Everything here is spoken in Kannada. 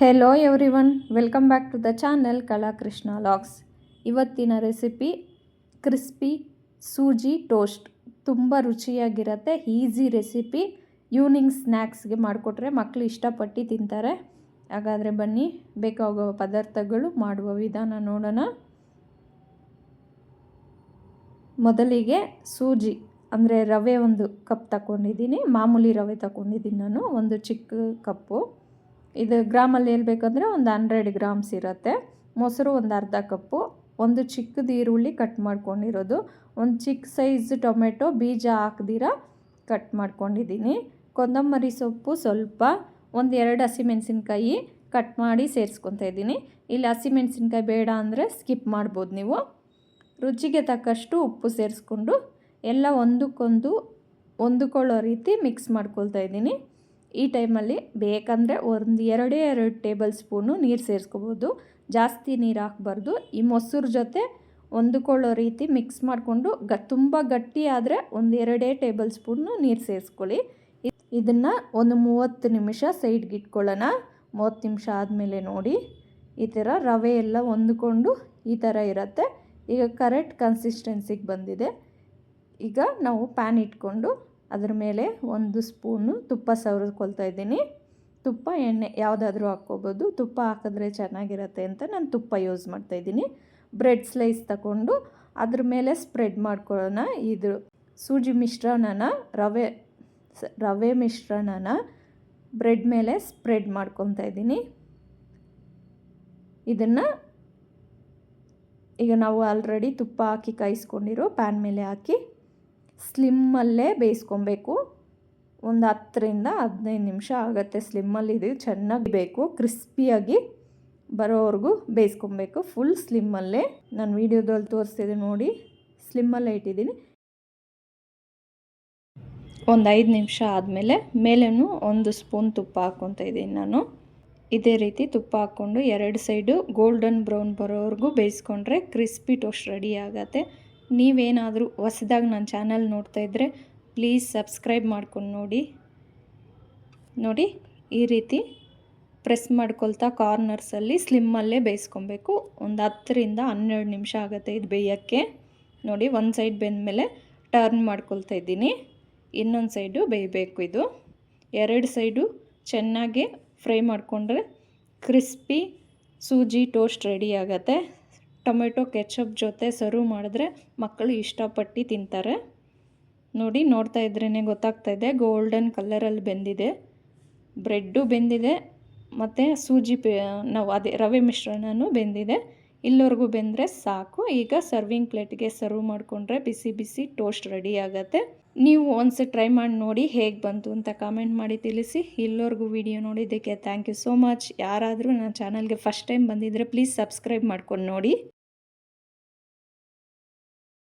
Hello everyone welcome back to the channel Kalakrishna logs ಇವತ್ತಿನ ರೆಸಿಪಿ ಕ್ರಿಸ್ಪಿ ಸೂಜಿ ಟೋಸ್ಟ್ ತುಂಬ ರುಚಿಯಾಗಿರುತ್ತೆ ಈಸಿ ರೆಸಿಪಿ ಈವ್ನಿಂಗ್ ಸ್ನ್ಯಾಕ್ಸ್ಗೆ ಮಾಡಿಕೊಟ್ರೆ ಮಕ್ಕಳು ಇಷ್ಟಪಟ್ಟು ತಿಂತಾರೆ. ಹಾಗಾದರೆ ಬನ್ನಿ, ಬೇಕಾಗುವ ಪದಾರ್ಥಗಳು, ಮಾಡುವ ವಿಧಾನ ನೋಡೋಣ. ಮೊದಲಿಗೆ ಸೂಜಿ, ಅಂದರೆ ರವೆ ಒಂದು ಕಪ್ ತಗೊಂಡಿದ್ದೀನಿ ಮಾಮೂಲಿ ರವೆ ತಗೊಂಡಿದ್ದೀನಿ ನಾನು, ಒಂದು ಚಿಕ್ಕ ಕಪ್ಪು. ಇದು ಗ್ರಾಮಲ್ಲಿ ಹೇಳ್ಬೇಕಂದ್ರೆ ಒಂದು ಹಂಡ್ರೆಡ್ ಗ್ರಾಮ್ಸ್ ಇರುತ್ತೆ. ಮೊಸರು ಒಂದು ಅರ್ಧ ಕಪ್ಪು, ಒಂದು ಚಿಕ್ಕದು ಈರುಳ್ಳಿ ಕಟ್ ಮಾಡ್ಕೊಂಡಿರೋದು. ಒಂದು ಚಿಕ್ಕ ಸೈಜ್ ಟೊಮೆಟೊ ಬೀಜ ಹಾಕ್ದಿರ ಕಟ್ ಮಾಡ್ಕೊಂಡಿದ್ದೀನಿ ಕೊತ್ತಂಬರಿ ಸೊಪ್ಪು ಸ್ವಲ್ಪ, ಒಂದು ಎರಡು ಹಸಿಮೆಣಸಿನ್ಕಾಯಿ ಕಟ್ ಮಾಡಿ ಸೇರಿಸ್ಕೊತಾ ಇದ್ದೀನಿ. ಇಲ್ಲಿ ಹಸಿಮೆಣಸಿನ್ಕಾಯಿ ಬೇಡ ಅಂದರೆ ಸ್ಕಿಪ್ ಮಾಡ್ಬೋದು ನೀವು. ರುಚಿಗೆ ತಕ್ಕಷ್ಟು ಉಪ್ಪು ಸೇರಿಸ್ಕೊಂಡು ಎಲ್ಲ ಒಂದಕ್ಕೊಂದು ಹೊಂದ್ಕೊಳ್ಳೋ ರೀತಿ ಮಿಕ್ಸ್ ಮಾಡ್ಕೊಳ್ತಾ ಇದ್ದೀನಿ. ಈ ಟೈಮಲ್ಲಿ ಬೇಕಂದರೆ ಒಂದು ಎರಡೇ ಎರಡು ಟೇಬಲ್ ಸ್ಪೂನು ನೀರು ಸೇರಿಸ್ಕೋಬೋದು. ಜಾಸ್ತಿ ನೀರು ಹಾಕಬಾರ್ದು. ಈ ಮೊಸರು ಜೊತೆ ಹೊಂದ್ಕೊಳ್ಳೋ ರೀತಿ ಮಿಕ್ಸ್ ಮಾಡಿಕೊಂಡು ಗ, ತುಂಬ ಗಟ್ಟಿ ಆದರೆ ಒಂದು ಎರಡೇ ಟೇಬಲ್ ಸ್ಪೂನು ನೀರು ಸೇರಿಸ್ಕೊಳ್ಳಿ. ಇದನ್ನು ಒಂದು ಮೂವತ್ತು ನಿಮಿಷ ಸೈಡ್ಗೆ ಇಟ್ಕೊಳ್ಳೋಣ. ಮೂವತ್ತು ನಿಮಿಷ ಆದಮೇಲೆ ನೋಡಿ. ಈ ಥರ ರವೆ ಎಲ್ಲ ಹೊಂದ್ಕೊಂಡು ಈ ಥರ ಇರುತ್ತೆ. ಈಗ ಕರೆಕ್ಟ್ ಕನ್ಸಿಸ್ಟೆನ್ಸಿಗೆ ಬಂದಿದೆ. ಈಗ ನಾವು ಪ್ಯಾನ್ ಇಟ್ಕೊಂಡು ಅದ್ರ ಮೇಲೆ ಒಂದು ಸ್ಪೂನು ತುಪ್ಪ ಸವರಿಸ್ಕೊಳ್ತಾ ಇದ್ದೀನಿ. ತುಪ್ಪ, ಎಣ್ಣೆ ಯಾವುದಾದ್ರೂ ಹಾಕ್ಕೋಬೋದು. ತುಪ್ಪ ಹಾಕಿದ್ರೆ ಚೆನ್ನಾಗಿರುತ್ತೆ ಅಂತ ನಾನು ತುಪ್ಪ ಯೂಸ್ ಮಾಡ್ತಾಯಿದ್ದೀನಿ ಬ್ರೆಡ್ ಸ್ಲೈಸ್ ತಗೊಂಡು ಅದ್ರ ಮೇಲೆ ಸ್ಪ್ರೆಡ್ ಮಾಡ್ಕೊಳ್ಳೋಣ. ಇದು ಸೂಜಿ ಮಿಶ್ರಣನ, ರವೆ ರವೆ ಮಿಶ್ರಣನ ಬ್ರೆಡ್ ಮೇಲೆ ಸ್ಪ್ರೆಡ್ ಮಾಡ್ಕೊತಾ ಇದ್ದೀನಿ. ಇದನ್ನು ಈಗ ನಾವು ಆಲ್ರೆಡಿ ತುಪ್ಪ ಹಾಕಿ ಕಾಯಿಸ್ಕೊಂಡಿರೋ ಪ್ಯಾನ್ ಮೇಲೆ ಹಾಕಿ ಸ್ಲಿಮ್ಮಲ್ಲೇ ಬೇಯಿಸ್ಕೊಬೇಕು. ಒಂದು ಹತ್ತರಿಂದ ಹದಿನೈದು ನಿಮಿಷ ಆಗುತ್ತೆ ಸ್ಲಿಮ್ಮಲ್ಲಿ ಇದು ಚೆನ್ನಾಗಿ ಬೇಕು, ಕ್ರಿಸ್ಪಿಯಾಗಿ ಬರೋವರೆಗೂ ಬೇಯಿಸ್ಕೊಬೇಕು. ಫುಲ್ ಸ್ಲಿಮ್ಮಲ್ಲೇ ನಾನು ವೀಡಿಯೋದಲ್ಲಿ ತೋರಿಸ್ತಿದ್ದೆ ನೋಡಿ, ಸ್ಲಿಮ್ಮಲ್ಲೇ ಇಟ್ಟಿದ್ದೀನಿ. ಒಂದು ಐದು ನಿಮಿಷ ಆದಮೇಲೆ ಮೇಲೇನು ಒಂದು ಸ್ಪೂನ್ ತುಪ್ಪ ಹಾಕ್ಕೊತ ಇದ್ದೀನಿ ನಾನು. ಇದೇ ರೀತಿ ತುಪ್ಪ ಹಾಕ್ಕೊಂಡು ಎರಡು ಸೈಡು ಗೋಲ್ಡನ್ ಬ್ರೌನ್ ಬರೋವರೆಗೂ ಬೇಯಿಸ್ಕೊಂಡ್ರೆ ಕ್ರಿಸ್ಪಿ ಟೋಸ್ಟ್ ರೆಡಿ ಆಗುತ್ತೆ. ನೀವೇನಾದರೂ ಹೊಸದಾಗಿ ನನ್ನ ಚಾನಲ್ ನೋಡ್ತಾ ಇದ್ದರೆ ಪ್ಲೀಸ್ ಸಬ್ಸ್ಕ್ರೈಬ್ ಮಾಡ್ಕೊಂಡು ನೋಡಿ. ನೋಡಿ, ಈ ರೀತಿ ಪ್ರೆಸ್ ಮಾಡ್ಕೊಳ್ತಾ ಕಾರ್ನರ್ಸಲ್ಲಿ ಸ್ಲಿಮ್ಮಲ್ಲೇ ಬೇಯಿಸ್ಕೊಬೇಕು. ಒಂದು ಹತ್ತರಿಂದ ಹನ್ನೆರಡು ನಿಮಿಷ ಆಗುತ್ತೆ ಇದು ಬೇಯೋಕ್ಕೆ. ನೋಡಿ, ಒಂದು ಸೈಡ್ ಬೆಂದ ಮೇಲೆ ಟರ್ನ್ ಮಾಡ್ಕೊಳ್ತಾ ಇದ್ದೀನಿ. ಇನ್ನೊಂದು ಸೈಡು ಬೇಯಬೇಕು ಇದು. ಎರಡು ಸೈಡು ಚೆನ್ನಾಗಿ ಫ್ರೈ ಮಾಡಿಕೊಂಡ್ರೆ ಕ್ರಿಸ್ಪಿ ಸೂಜಿ ಟೋಸ್ಟ್ ರೆಡಿ ಆಗುತ್ತೆ. ಟೊಮೆಟೊ ಕೆಚಪ್ ಜೊತೆ ಸರ್ವ್ ಮಾಡಿದ್ರೆ ಮಕ್ಕಳು ಇಷ್ಟಪಟ್ಟು ತಿಂತಾರೆ. ನೋಡಿ, ನೋಡ್ತಾ ಇದ್ರೇ ಗೊತ್ತಾಗ್ತಾ ಇದೆ ಗೋಲ್ಡನ್ ಕಲರಲ್ಲಿ ಬೆಂದಿದೆ. ಬ್ರೆಡ್ಡು ಬೆಂದಿದೆ, ಮತ್ತು ಸೂಜಿ ನಾವು ಅದೇ ರವೆ ಮಿಶ್ರಣನೂ ಬೆಂದಿದೆ. ಇಲ್ಲಿವರೆಗೂ ಬೆಂದರೆ ಸಾಕು. ಈಗ ಸರ್ವಿಂಗ್ ಪ್ಲೇಟ್ಗೆ ಸರ್ವ್ ಮಾಡಿಕೊಂಡ್ರೆ ಬಿಸಿ ಬಿಸಿ ಟೋಸ್ಟ್ ರೆಡಿ ಆಗುತ್ತೆ. ನೀವು ಒಂದ್ಸೆ ಟ್ರೈ ಮಾಡಿ ನೋಡಿ ಹೇಗೆ ಬಂತು ಅಂತ ಕಾಮೆಂಟ್ ಮಾಡಿ ತಿಳಿಸಿ. ಇಲ್ಲಿವರೆಗೂ ವಿಡಿಯೋ ನೋಡಿದ್ದಕ್ಕೆ ಥ್ಯಾಂಕ್ ಯು ಸೋ ಮಚ್ ಯಾರಾದರೂ ನನ್ನ ಚಾನಲ್ಗೆ ಫಸ್ಟ್ ಟೈಮ್ ಬಂದಿದ್ದರೆ ಪ್ಲೀಸ್ ಸಬ್ಸ್ಕ್ರೈಬ್ ಮಾಡ್ಕೊಂಡು ನೋಡಿ.